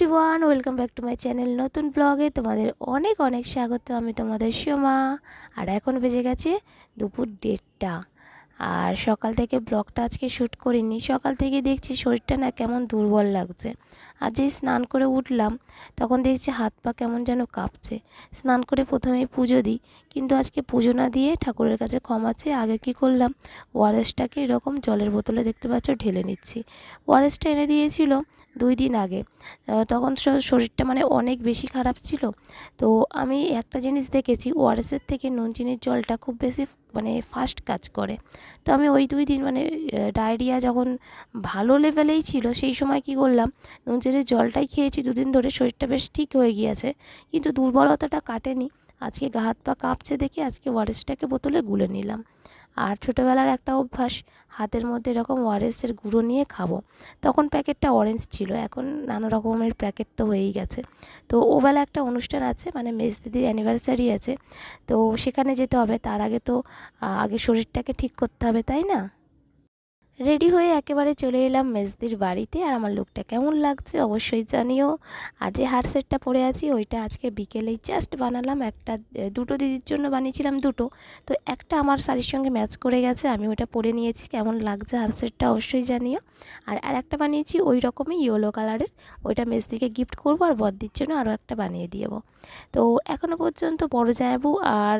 Everyone welcome back to my channel নতুন ব্লগে তোমাদের অনেক অনেক স্বাগত। আমি তোমাদের সোমা, আর এখন বেজে গেছে দুপুর দেড়টা। আর সকাল থেকে ব্লগটা আজকে শ্যুট করিনি, সকাল থেকে দেখছি শরীরটা না কেমন দুর্বল লাগছে। আর যেই স্নান করে উঠলাম, তখন দেখছি হাত পা কেমন যেন কাঁপছে। স্নান করে প্রথমেই পুজো দিই, কিন্তু আজকে পুজো না দিয়ে ঠাকুরের কাছে ক্ষমা চেয়ে আগে কী করলাম ওয়ারেসটাকে এরকম জলের বোতলে দেখতে পাচ্ছ ঢেলে নিচ্ছি। ওয়ারেসটা এনে দিয়েছিল দুই দিন আগে। তখন শরীরটা মানে অনেক বেশি খারাপ ছিল। তো আমি একটা জিনিস দেখেছি, ওআরএসের থেকে নুন চিনির জলটা খুব বেশি মানে ফাস্ট কাজ করে। তো আমি ওই দুই দিন মানে ডায়রিয়া যখন ভালো লেভেলেই ছিল, সেই সময় কি করলাম নুন চিনির জলটাই খেয়েছি দুদিন ধরে, শরীরটা বেশ ঠিক হয়ে গিয়েছে। কিন্তু দুর্বলতাটা কাটেনি। আজকে গা হাত পা কাঁপছে দেখে আজকে ওয়ারেসটাকে বোতলে গুলে নিলাম। আর ছোটোবেলার একটা অভ্যাস, হাতের মধ্যে এরকম ওয়ারেসের গুঁড়ো নিয়ে খাব। তখন প্যাকেটটা অরেঞ্জ ছিল, এখন নানা রকমের প্যাকেট তো হয়েই গেছে। তো ওবেলা একটা অনুষ্ঠান আছে মানে মেজ দিদির অ্যানিভার্সারি আছে। তো সেখানে যেতে হবে, তার আগে তো আগে শরীরটাকে ঠিক করতে হবে, তাই না? রেডি হয়ে একেবারে চলে এলাম মেজদির বাড়িতে। আর আমার লুকটা কেমন লাগছে অবশ্যই জানিও। আর যে হার সেটটা পরে আছি, ওইটা আজকে বিকেলেই জাস্ট বানালাম। একটা দুটো দিদির জন্য বানিয়েছিলাম দুটো। তো একটা আমার শাড়ির সঙ্গে ম্যাচ করে গেছে, আমি ওটা পরে নিয়েছি। কেমন লাগছে হার সেটটা অবশ্যই জানিও। আর আর একটা বানিয়েছি ওই রকমই ইয়েলো কালারের ওইটা মেজদিকে গিফট করব আর বদ্দির জন্য আরও একটা বানিয়ে দিয়েবো তো এখনও পর্যন্ত বড় জায়াবু আর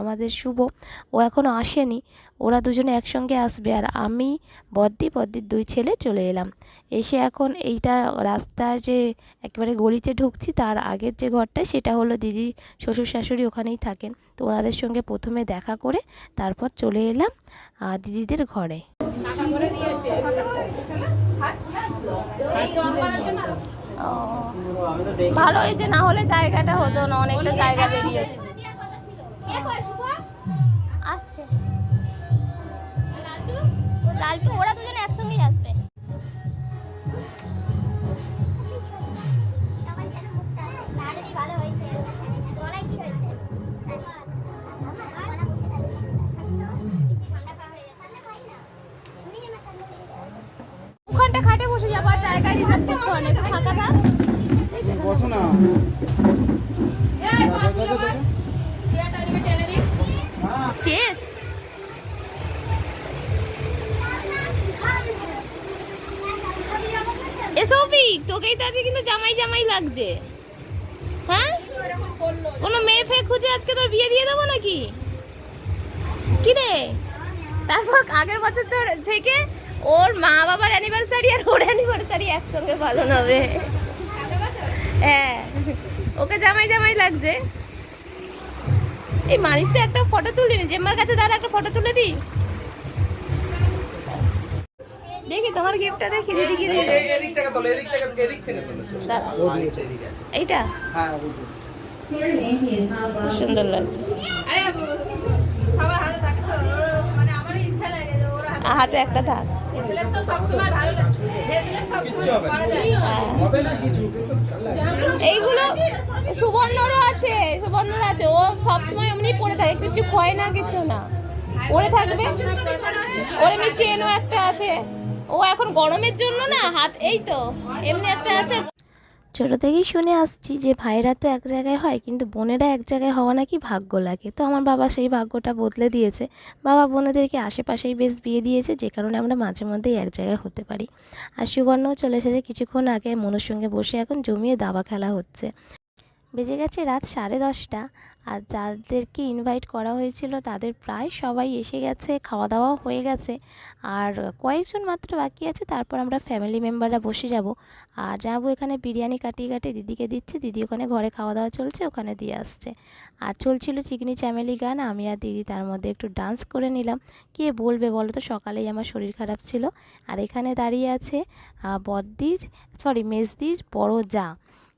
আমাদের শুভ, ও এখনও আসেনি। ওরা দুজনে একসঙ্গে আসবে। আর আমি বদ্দি বদ্দির দুই ছেলে চলে এলাম। এসে এখন এইটা রাস্তার যে একেবারে গলিতে ঢুকছি তার আগের যে ঘরটা সেটা হলো দিদি শ্বশুর শাশুড়ি ওখানেই থাকেন। তো ওনাদের সঙ্গে প্রথমে দেখা করে তারপর চলে এলাম আহ, দিদিদের ঘরে। ভালো হয়েছে না হলে জায়গাটা হতো না অনেকটা জায়গা বেরিয়েছে আসছে। লালটু ওরা দুজনে একসঙ্গেই আসবে। ভালো হয়েছে। অনেক কি হয়েছে? ওখানটা খাটে বসে যাব আর জায়গা রিজার্ভ করতে না একটু ফাঁকা থাক। বসো না। চেস এসো তোকেই তো আজকে কিন্তু জামাই জামাই লাগছে। হ্যাঁ? কোনো মেয়ে ফেয়ে খুঁজে আজকে তোর বিয়ে দিয়ে দেবো নাকি? কি রে তারপর আগের বছর তোর থেকে ওর মা বাবার অ্যানিভার্সারি আর ওর অ্যানিভার্সারি একসঙ্গে পালন হবে। হ্যাঁ ওকে জামাই জামাই লাগছে। এই মানিস তো একটা ফটো তুলিনি, জেম্মার কাছে দাঁড়া একটা ফটো তুলে দি দেখি তোমার গিফটটা দেখি দিদি কি এদিক থেকে তোলো, এদিক থেকে- এদিক থেকে তোলো। এইটা? হ্যাঁ সুন্দর লাগছে। হাতে একটা থাক। এইগুলো সুবর্ণরও আছে সুবর্ণর আছে। ও সবসময় এমনি পরে থাকে কিছু ক্ষয় না কিছু না। পরে থাকবে? ওর এমনি চেনও একটা আছে। ও এখন গরমের জন্য না, হাত এই তো, এমনি একটা আছে। ছোটো থেকেই শুনে আসছি যে ভাইরা তো এক জায়গায় হয়, কিন্তু বোনেরা এক জায়গায় হওয়া নাকি ভাগ্য লাগে। তো আমার বাবা সেই ভাগ্যটা বদলে দিয়েছে। বাবা বোনেদেরকে আশেপাশেই বেশ বিয়ে দিয়েছে, যে কারণে আমরা মাঝে মধ্যেই এক জায়গায় হতে পারি। আর সুবর্ণও চলে এসেছে কিছুক্ষণ আগে মনুর সঙ্গে বসে এখন জমিয়ে দাবা খেলা হচ্ছে। বেজে গেছে রাত সাড়ে দশটা আর যাদেরকে ইনভাইট করা হয়েছিল তাদের প্রায় সবাই এসে গেছে খাওয়া দাওয়াও হয়ে গেছে। আর কয়েকজন মাত্র বাকি আছে, তারপর আমরা ফ্যামিলি মেম্বাররা বসে যাব। আর যাব এখানে বিরিয়ানি কাটিয়ে কাটিয়ে দিদিকে দিচ্ছে, দিদি ওখানে ঘরে খাওয়া দাওয়া চলছে, ওখানে দিয়ে আসছে। আর চলছিল চিকনি চ্যামেলি গান, আমি আর দিদি তার মধ্যে একটু ডান্স করে নিলাম। কে বলবে বলো তো, সকালেই আমার শরীর খারাপ ছিল। আর এখানে দাঁড়িয়ে আছে বদ্দির সরি মেজদির বড় যা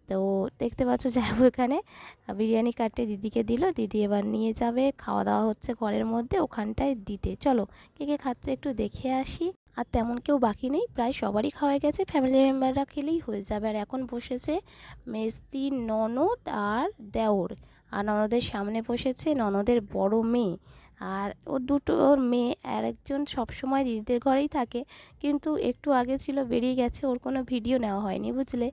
তো দেখতে পাচ্ছ যাব এখানে। বিরিয়ানি কাটে দিদিকে দিল, দিদি এবার নিয়ে যাবে। খাওয়া দাওয়া হচ্ছে ঘরের মধ্যে, ওখানটায় দিতে। চলো, কে কে খাচ্ছে একটু দেখে আসি। আর তেমন কেউ বাকি নেই, প্রায় সবারই খাওয়া গেছে। ফ্যামিলি মেম্বাররা খেলেই হয়ে যাবে। আর এখন বসেছে মেজদি ননদ আর দেওর। আর ননদের সামনে বসেছে ননদের বড় মেয়ে। আর ওর দুটো, ওর মেয়ে আর একজন সবসময় দিদিদের ঘরেই থাকে। কিন্তু একটু আগে ছিল, বেরিয়ে গেছে, ওর কোনো ভিডিও নেওয়া হয়নি, বুঝলে?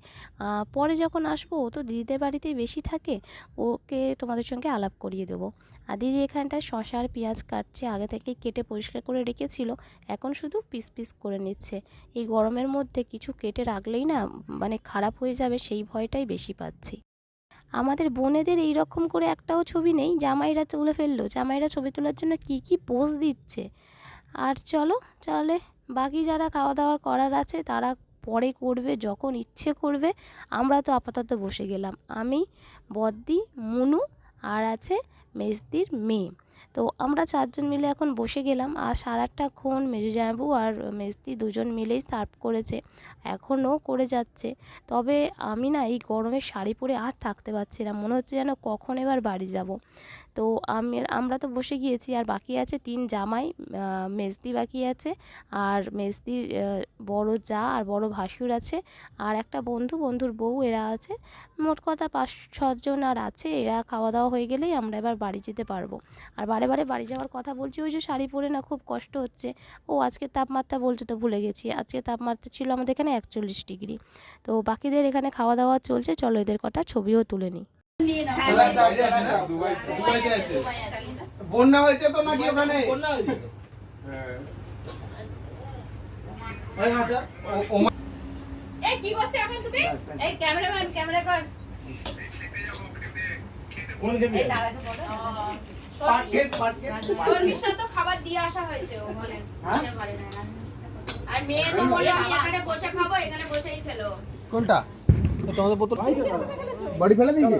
পরে যখন আসব, ও তো দিদিদের বাড়িতেই বেশি থাকে, ওকে তোমাদের সঙ্গে আলাপ করিয়ে দেবো। আর দিদি এখানটায় শশা আর পেঁয়াজ কাটছে, আগে থেকেই কেটে পরিষ্কার করে রেখেছিল, এখন শুধু পিস পিস করে নিচ্ছে। এই গরমের মধ্যে কিছু কেটে রাখলেই না মানে খারাপ হয়ে যাবে, সেই ভয়টাই বেশি পাচ্ছি। আমাদের বোনেদের এই রকম করে একটাও ছবি নেই, জামাইরা তুলে ফেলল। জামাইরা ছবি তোলার জন্য কি কি পোজ দিচ্ছে? আর চলো চলে বাকি যারা খাওয়া দাওয়া করার আছে, তারা পরে করবে, যখন ইচ্ছে করবে। আমরা তো আপাতত বসে গেলাম। আমি, বদ্দি, মুনু, আর আছে মেজদির মেয়ে। তো আমরা চারজন মিলে এখন বসে গেলাম আর সারাটাক্ষণ মেজু জামাইবু আর মেজদি দুজন মিলেই সার্ভ করেছে, এখনও করে যাচ্ছে। তবে আমি না এই গরমে শাড়ি পরে আর থাকতে পারছি না, মনে হচ্ছে যেন কখন এবার বাড়ি যাব। তো আমি আমরা তো বসে গিয়েছি আর বাকি আছে তিন জামাই মেজদি বাকি আছে আর মেজদির বড় যা আর বড় ভাসুর আছে আর একটা বন্ধু, বন্ধুর বউ এরা আছে। মোট কথা পাঁচ ছজন আর আছে, এরা খাওয়া দাওয়া হয়ে গেলেই আমরা এবার বাড়ি যেতে পারব। আর বারে বারে বাড়ি যাওয়ার কথা বলছি, ওই যে শাড়ি পরে না খুব কষ্ট হচ্ছে। ও আজকে তাপমাত্রা বলতে তো ভুলে গেছি, আজকে তাপমাত্রা ছিল আমাদের এখানে একচল্লিশ ডিগ্রি। তো বাকিদের এখানে খাওয়া দাওয়া চলছে, চলো এদের কটা ছবিও তুলে নিই। বন্যা হয়েছে তো নাকি ওখানে? ও- ও মা- এই কি করছে এখন তুমি? এই ক্যামেরাম্যান ক্যামেরা কর এই দাদাকে বলো। পাট ক্ষেত, পাট ক্ষেত। শর্মিষ্ঠার তো খাবার দিয়ে আসা হয়েছে ওখানে আর মেয়ে তো আমি এখানে বসে খাব এখানে বসেই খেলো। কোনটা? তোমাদের বোতল। বাড়ি ফেলে দিয়েছে?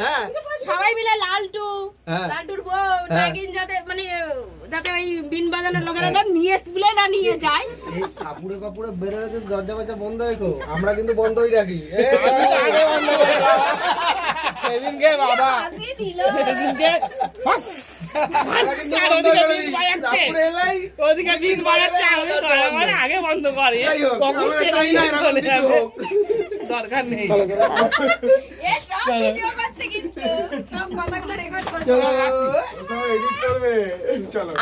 হ্যাঁ। সবাই মিলে লালটু হ্যাঁ। লালটুর বউ হ্যাঁ। নাগিন যাতে মানে যাতে ওই বিন বাজানোর লোকেরা না নিয়ে তুলে না নিয়ে যায়। এই সাপুরে পাপুরে বেরোলে কিন্তু দরজা ফরজা বন্ধ রেখো। আমরা কিন্তু বন্ধই রাখি। সেদিনকে বাবা। সেদিনকে ওদিকে বিন বাজাচ্ছে আগে বন্ধ করে। দরকার নেই।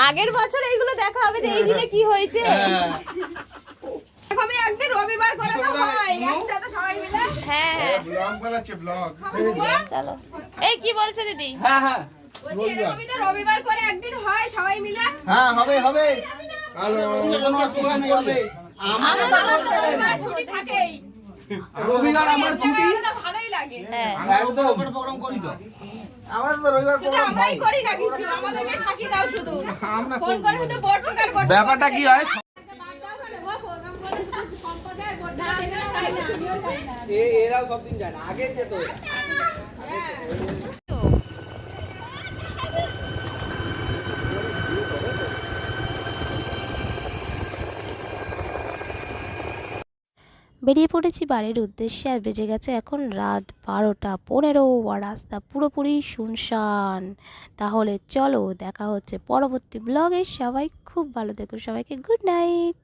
আগের বছর এইগুলো দেখা হবে যে এই দিনে কি হয়েছে। হ্যাঁ। এরকমই একদিন রবিবার করে তো একসাথে সবাই মিলে। হ্যাঁ ব্লগ বানাচ্ছে ব্লগ চলো। এই কি বলছে দিদি? হ্যাঁ হ্যাঁ। বলছি এরকমই তো রবিবার। করে একদিন হয় সবাই মিলে। হ্যাঁ হবে হবে। হ্যালো কোনো অসুবিধা নেই হবে। আমার রবিবার। ছুটি থাকেই। রবিবার আমার ছুটি। ভালোই লাগে। হ্যাঁ। একদম প্রোগ্রাম করি তো। আমার তো রবিবার শুধু আমরাই করি না কিছু আমাদেরকে ফাঁকি দাও শুধু। ফোন করে। শুধু বোর্ড টোকার বোর্ড ব্যাপারটা কি হয়? এরাও সব দিন যায় না। আগে যেত। বেরিয়ে পড়েছি বাড়ির উদ্দেশ্যে আর বেজে গেছে এখন রাত বারোটা পনেরো আর রাস্তা পুরোপুরি শুনশান। তাহলে চলো, দেখা হচ্ছে পরবর্তী ব্লগে সবাই খুব ভালো থেকো, সবাইকে গুড নাইট